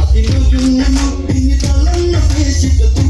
അതിനൊരു തളർന്ന പേശിക്കത്തു